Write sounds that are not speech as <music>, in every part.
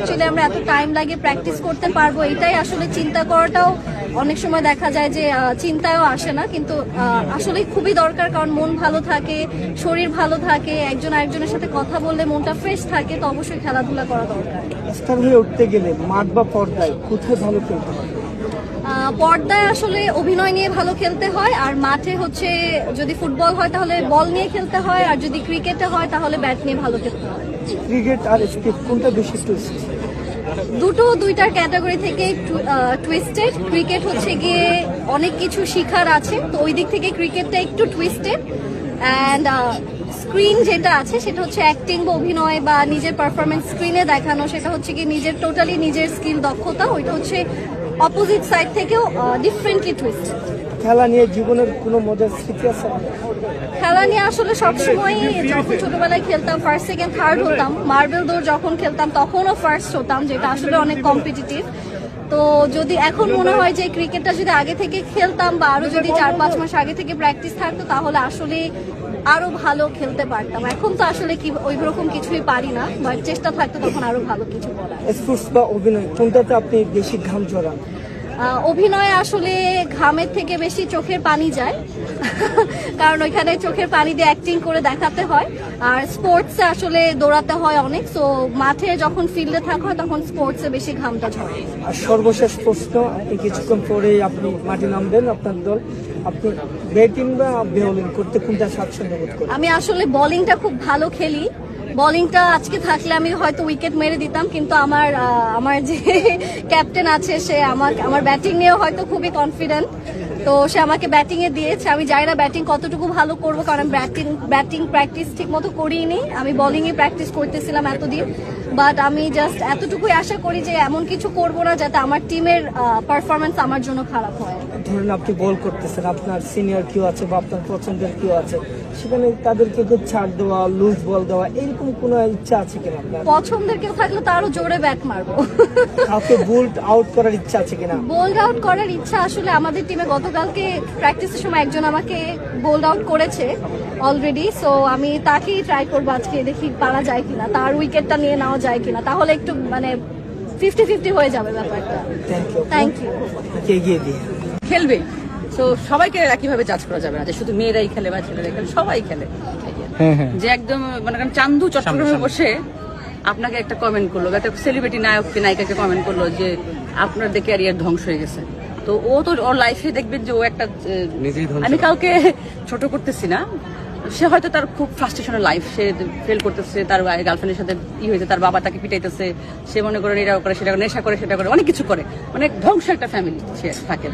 Actually আমরা এত time লাগে প্র্যাকটিস করতে পারব এটাই আসলে চিন্তা করাটাও অনেক সময় দেখা যায় যে চিন্তায়ও আসে না কিন্তু আসলে খুবই দরকার কারণ মন ভালো থাকে শরীর ভালো থাকে একজন আরেকজনের সাথে কথা বললে মনটা ফ্রেশ থাকে তো অবশ্যই খেলাধুলা করা দরকার। উঠতে গেলে মাঠ বা পর্দায় কোথায় ভালো খেলতে আহ, পর্দায় আসলে অভিনয় নিয়ে ভালো খেলতে হয় আর মাঠে হচ্ছে যদি ফুটবল হয় তাহলে বল নিয়ে খেলতে হয় আর যদি ক্রিকেটে হয় তাহলে ব্যাট নিয়ে ভালো খেলতে হয়। ক্রিকেট আর স্কেট কোনটা বেশি টুইস্ট দুটো দুইটার ক্যাটাগরি থেকে টুইস্টেড ক্রিকেট হচ্ছে গিয়ে অনেক কিছু শিখার আছে তো ওই দিক থেকে ক্রিকেটটা একটু টুইস্টেড অ্যান্ড স্ক্রিন যেটা আছে সেটা হচ্ছে অ্যাক্টিং বা অভিনয় বা নিজের পারফরমেন্স স্ক্রিনে দেখানো সেটা হচ্ছে কি নিজের টোটালি নিজের স্কিল দক্ষতা ওইটা হচ্ছে অপোজিট সাইড থেকেও ডিফারেন্টলি টুইস্ট খেলা নিয়ে জীবনের কোনো মজার স্মৃতি আছে? খেলা নিয়ে আসলে সবসময় যখন ছোটবেলায় খেলতাম ফার্স্ট সেকেন্ড থার্ড হতাম মার্বেল দৌড় যখন খেলতাম তখনও ফার্স্ট হতাম যেটা আসলে অনেক কম্পিটিটিভ তো যদি এখন মনে হয় যে ক্রিকেটটা যদি আগে থেকে খেলতাম বা আরও যদি চার পাঁচ মাস আগে থেকে প্র্যাকটিস থাকতো তাহলে আসলে আরও ভালো খেলতে পারতাম। এখন তো আসলে কি ওই রকম কিছুই পারি না বাট চেষ্টা থাকতো তখন আরও ভালো কিছু করার। স্পোর্টস বা অভিনয় কোনটাতে আপনি বেশি ঘাম আহ, অভিনয় আসলে ঘামের থেকে বেশি চোখের পানি যায়। <laughs> কারণ ওইখানে চোখের পানি দিয়ে অ্যাক্টিং করে দেখাতে হয়। আর স্পোর্টসে আসলে দৌড়াতে হয় অনেক সো মাঠে যখন ফিল্ডে থাকা হয় তখন স্পোর্টসে বেশি ঘামটা ঝরে। আর সর্বশেষ প্রশ্ন কিছুক্ষণ পরে আপনি মাঠে নামবেন আপনার দল। আপনি ব্যাটিং বা বোলিং করতে কোনটা স্বাচ্ছন্দ্য বোধ করেন? আমি আসলে বোলিংটা খুব ভালো খেলি। বোলিংটা আজকে থাকলে আমি হয়তো উইকেট মেরে দিতাম, কিন্তু আমার আমার যে <laughs> ক্যাপ্টেন আছে, সে আমার আমার ব্যাটিং নিয়েও হয়তো খুবই কনফিডেন্ট তো সে আমাকে ব্যাটিং এ দিয়েছে। আমি জানি না ব্যাটিং কতটুকু ভালো করব, কারণ ব্যাটিং ব্যাটিং প্র্যাকটিস ঠিক মতো করিনি। আমি বোলিং এ প্র্যাকটিস করতেছিলাম এতদিন। বাট আমি জাস্ট এতটুকুই আশা করি যে এমন কিছু করব না যাতে আমার টিমের পারফরমেন্স আমার জন্য খারাপ হয়। ধরুন আপনি বল করতেছেন, আপনার সিনিয়র কেউ আছে বা আপনার পছন্দের কেউ আছে। সেখানে তাদেরকে একটু ছাড় দেওয়া লুজ বল দেওয়া এরকম কোনো ইচ্ছা আছে কিনা আপনার? পছন্দের কেউ থাকলে তো আরও জোরে ব্যাট মারবো। কাউকে বোল্ড আউট করার ইচ্ছা আছে কিনা? বোল্ড আউট করার ইচ্ছা আসলে আমাদের টিমে গতকালকে প্র্যাকটিসের সময় একজন আমাকে বোল্ড আউট করেছে অলরেডি সো আমি তাকেই ট্রাই করব আজকে দেখি পারা যায় কিনা তার উইকেটটা নিয়ে নেওয়া যায় কিনা। তাহলে একটু মানে ফিফটি ফিফটি হয়ে যাবে ব্যাপারটা। থ্যাংক ইউ থ্যাংক ইউ খেলবে। তো সবাইকে একইভাবে জাজ করা যাবে না যে শুধু মেয়েরাই খেলে বা ছেলেরাই খেলে সবাই খেলে। যে একদম মানে করেন চান্দু চট্টগ্রামে বসে আপনাকে একটা কমেন্ট করল একটা সেলিব্রিটি নায়ককে নায়িকাকে কমেন্ট করল যে আপনার দেখে ক্যারিয়ার ধ্বংস হয়ে গেছে। তো ও তো ওর লাইফে দেখবেন যে ও একটা আমি কাউকে ছোট করতেছি না। সে হয়তো তার খুব ফ্রাস্ট্রেশনের লাইফ সে ফেল করতেছে তার গার্লফ্রেন্ডের সাথে ই হয়েছে তার বাবা তাকে পিটাইতেছে সে মনে করে এটাও করে সেটা করে নেশা করে সেটা করে অনেক কিছু করে। মানে ধ্বংস একটা ফ্যামিলি সে থাকে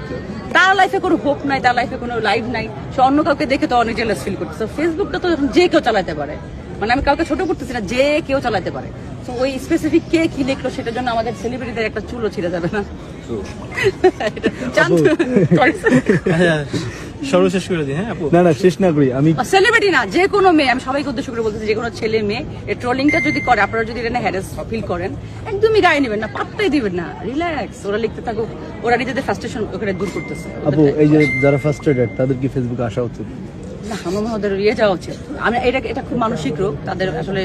তার লাইফে কোনো হোপ নাই তার লাইফে কোনো লাইফ নাই। সে অন্য কাউকে দেখে তো অনেক জেলাস ফিল করতেছে। ফেসবুকটা তো যে কেউ চালাতে পারে। মানে আমি কাউকে ছোট করতেছি না যে কেউ চালাতে পারে। তো ওই স্পেসিফিক কে কি লিখলো সেটার জন্য আমাদের সেলিব্রিটিদের একটা চুলও ছিঁড়ে যাবে না। <laughs> <laughs> সর্বশেষ করে দিই হ্যাঁ আপু? না না শেষ না করি। আমি সেলিব্রিটি না যে কোনো মেয়ে আমি সবাইকে উদ্দেশ্য করে বলতেছি যে কোনো ছেলে মেয়ে এই ট্রোলিংটা যদি করে আপনারা যদি এটা হ্যারাস ফিল করেন একদমই গায়ে নেবেন না পাত্তাই দিবেন না রিল্যাক্স ওরা লিখতে থাকুক ওরা নিজেদের ফ্রাস্ট্রেশন ওখানে দূর করতেছে। আপু এই যে যারা ফার্স্ট্রেটেড তাদের কি ফেসবুকে আসা উচিত? না আমার ওদের ইয়ে যাওয়া উচিত। আমি এটা এটা খুব মানসিক রোগ তাদের আসলে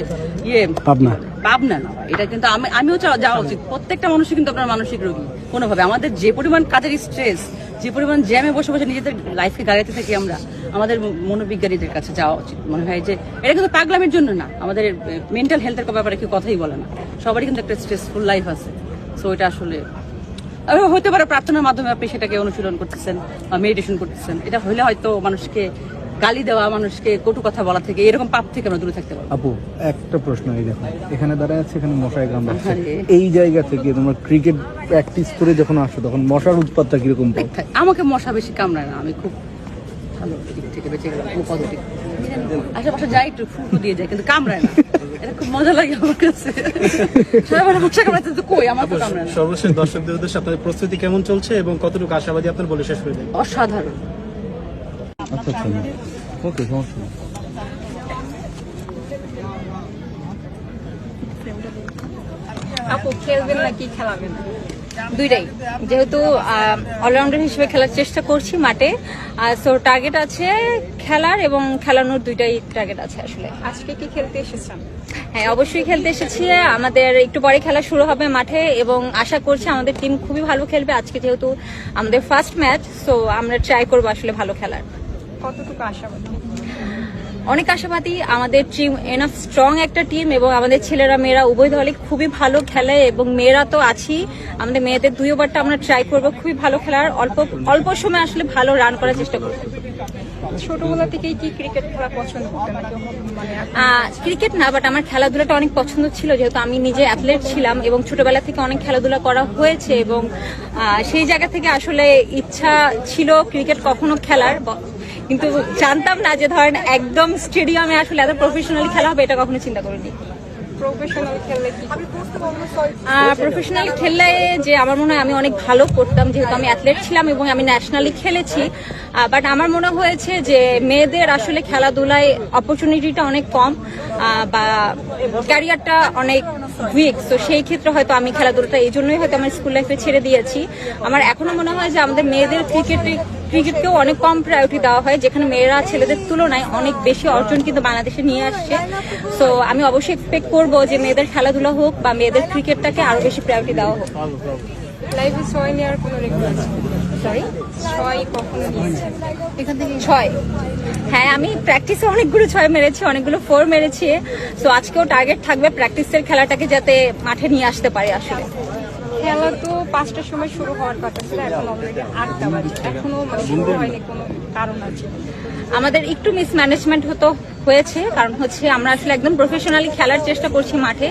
ইয়ে পাবনা। পাবনা না এটা কিন্তু আমি আমিও যাওয়া উচিত। প্রত্যেকটা মানুষই কিন্তু আপনার মানসিক রোগী কোনোভাবে। আমাদের যে পরিমাণ কাজের স্ট্রেস যে পরিমাণ জ্যামে বসে বসে নিজেদের লাইফকে গাড়াইতে থাকি আমরা, আমাদের মনোবিজ্ঞানীদের কাছে যাওয়া উচিত। মনে হয় যে এটা কিন্তু পাগলামের জন্য না, আমাদের মেন্টাল হেলথের ব্যাপারে কেউ কথাই বলে না। সবারই কিন্তু একটা স্ট্রেসফুল লাইফ আছে। সো এটা আসলে হতে পারে প্রার্থনার মাধ্যমে আপনি সেটাকে অনুশীলন করতেছেন বা মেডিটেশন করতেছেন। এটা হলে হয়তো মানুষকে গালি দেওয়া মানুষকে কটু কথা বলা থেকে এরকম পাপ থেকে আমরা দূরে থাকতে পারব। আপু একটা প্রশ্ন এই দেখো এখানে দাঁড়ায় আছে এখানে মশায় কামড়াচ্ছে আরে। এই জায়গা থেকে তোমার ক্রিকেট প্র্যাকটিস করে যখন আসো তখন মশার উৎপাতটা কীরকম আমাকে মশা বেশি কামড়ায় না আমি খুব ভালো দিক থেকে বেঁচে গেলাম খুব পজিটিভ আশেপাশে যাই একটু ফুটো দিয়ে যায় কিন্তু কামড়ায় না। এটা খুব মজা লাগে আমার কাছে। সবাই বলে মশা কামড়াচ্ছে তো কই? আমার তো কামড়ায় না। সর্বশেষ দর্শকদের উদ্দেশ্যে প্রস্তুতি কেমন চলছে এবং কতটুকু আশাবাদী আপনার বলে শেষ করে দিন অসাধারণ। আচ্ছা আচ্ছা ওকে সমস্যা নেই। আপু খেলবেন নাকি খেলাবেন? দুইটাই। যেহেতু অলরাউন্ডার হিসেবে খেলার চেষ্টা করছি মাঠে সো টার্গেট আছে খেলার এবং খেলানোর দুইটাই টার্গেট আছে আসলে। আজকে কি খেলতে এসেছেন? হ্যাঁ অবশ্যই খেলতে এসেছি। আমাদের একটু পরে খেলা শুরু হবে মাঠে এবং আশা করছি আমাদের টিম খুবই ভালো খেলবে। আজকে যেহেতু আমাদের ফার্স্ট ম্যাচ সো আমরা ট্রাই করব আসলে ভালো খেলার। কতটুকু আশাবাদী? অনেক আশাবাদী। আমাদের টিম এনাফ স্ট্রং একটা টিম এবং আমাদের ছেলেরা মেয়েরা উভয় দলই খুবই ভালো খেলে এবং মেয়েরা তো আছি আমাদের মেয়েদের দুই ওভারটা আমরা ট্রাই করব। খুবই ভালো খেলার। অল্প অল্প সময় আসলে ভালো রান করার চেষ্টা করব। ছোটবেলা থেকেই কি ক্রিকেট খেলা পছন্দ নাকি মানে ক্রিকেট না বাট আমার খেলাধুলাটা অনেক পছন্দ ছিল। যেহেতু আমি নিজে অ্যাথলেট ছিলাম এবং ছোটবেলা থেকে অনেক খেলাধুলা করা হয়েছে এবং সেই জায়গা থেকে আসলে ইচ্ছা ছিল ক্রিকেট কখনো খেলার। কিন্তু জানতাম না যে ধরেন একদম স্টেডিয়ামে আসলে এত প্রফেশনালি খেলা হবে এটা কখনো চিন্তা করিনি। প্রফেশনাল খেললে কি? খেললে যে আমার মনে হয় আমি অনেক ভালো করতাম যেহেতু আমি অ্যাথলেট ছিলাম এবং আমি ন্যাশনালি খেলেছি। বাট আমার মনে হয়েছে যে মেয়েদের আসলে খেলাধুলায় অপরচুনিটিটা অনেক কম বা ক্যারিয়ারটা অনেক উইক তো সেই ক্ষেত্রে হয়তো আমি খেলাধুলাটা এই জন্যই হয়তো আমার স্কুল লাইফে ছেড়ে দিয়েছি। আমার এখনও মনে হয় যে আমাদের মেয়েদের ক্রিকেটে ক্রিকেটকেও অনেক কম প্রায়োরিটি দেওয়া হয়। যেখানে মেয়েরা ছেলেদের তুলনায় অনেক বেশি অর্জন কিন্তু বাংলাদেশে নিয়ে আসছে। সো আমি অবশ্যই এক্সপেক্ট করব যে মেয়েদের খেলাধুলা হোক বা মেয়েদের ক্রিকেটটাকে আরও বেশি প্রায়োরিটি দেওয়া হোক। লাইফে ছয় নেওয়ার কোনো রেকর্ড সরি ছয় কখনো নিয়েছেন এখান থেকে ছয়? হ্যাঁ আমি প্র্যাকটিসে অনেকগুলো ছয় মেরেছি অনেকগুলো ফোর মেরেছি। সো আজকেও টার্গেট থাকবে প্র্যাকটিসের খেলাটাকে যাতে মাঠে নিয়ে আসতে পারে আসলে। খেলা তো পাঁচটার সময় শুরু হওয়ার কথা ছিল, এখন আটটা বাজে। এখনও মানে শুরু হয়নি, কোনো কারণ আছে। আমাদের একটু মিসম্যানেজমেন্ট হতো, হয়েছে, কারণ হচ্ছে আমরা আসলে একদম প্রফেশনালি খেলার চেষ্টা করছি মাঠে।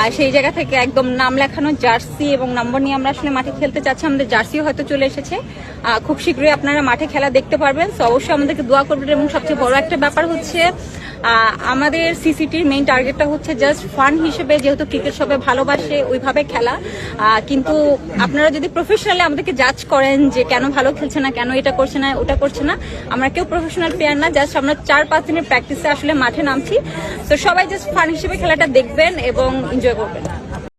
আর সেই জায়গা থেকে একদম নাম লেখানো জার্সি এবং নম্বর নিয়ে আমরা আসলে মাঠে খেলতে চাচ্ছি, আমাদের জার্সিও হয়তো চলে এসেছে। খুব শীঘ্রই আপনারা মাঠে খেলা দেখতে পারবেন। তো অবশ্যই আমাদেরকে দোয়া করবেন এবং সবচেয়ে বড় একটা ব্যাপার হচ্ছে আমাদের সিসিটির মেইন টার্গেটটা হচ্ছে জাস্ট ফান হিসেবে, যেহেতু ক্রিকেট সবে ভালোবাসে ওইভাবে খেলা। কিন্তু আপনারা যদি প্রফেশনালি আমাদেরকে জাজ করেন যে কেন ভালো খেলছে না, কেন এটা করছে না, ওটা করছে না, আমরা কেউ প্রফেশনাল প্লেয়ার না জাস্ট আমরা চার পাঁচ দিনের প্র্যাকটিসে আসলে মাঠে নামছি। তো সবাই জাস্ট ফান হিসেবে খেলাটা দেখবেন এবং এনজয় করবেন।